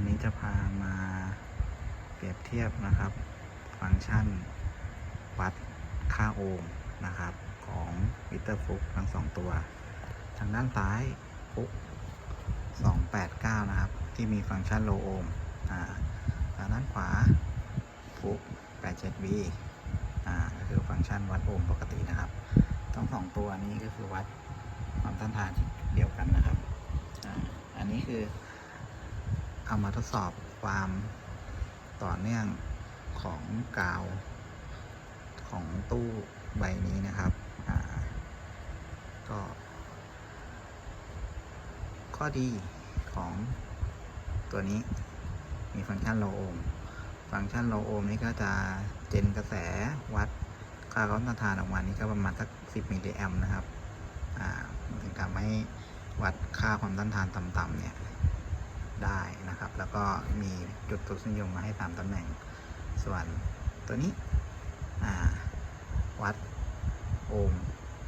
วันนี้จะพามาเปรียบเทียบนะครับ ฟังก์ชันวัดค่าโอห์มนะครับ ของมิเตอร์ฟุกทั้งสองตัว ทางด้านซ้ายฟุก289 นะครับ ที่มีฟังก์ชันโลโอห์มอ่าทางด้านขวาฟุก 87V ก็คือฟังก์ชันวัดโอห์มปกตินะครับทั้งสองตัวนี้ก็คือวัดความต้านทานเดียวกันนะครับออันนี้คือ เอามาทดสอบความต่อเนื่องของกาว ของตู้ใบนี้นะครับ ก็ ข้อดีของตัวนี้มีฟังก์ชันโลโอห์มฟังก์ชันโลโอห์มนี่ก็จะเจนกระแสวัดค่าความต้านทานออกมานี่ก็ประมาณสัก 10 มิลลิแอมป์นะครับ อ่ามันถึงทำให้วัดค่าความต้านทานต่ำๆเนี่ย ได้นะครับ แล้วก็มีจุดทศนิยมมาให้ตามตำแหน่ง ส่วนตัวนี้วัดโอห์ม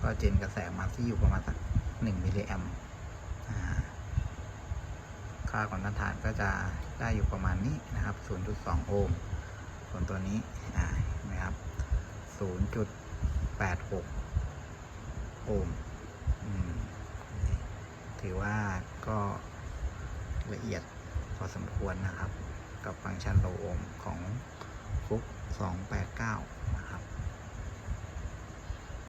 ก็เจนกระแสมาที่อยู่ประมาณสัก1มิลลิแอมค่าความต้านทานก็จะได้อยู่ประมาณนี้นะครับ 0.2 โอห์มส่วนตัวนี้นะครับ 0.86 โอห์มถือว่าก็ ละเอียดพอสมควรนะครับ กับฟังก์ชันโลโอห์มของฟุก289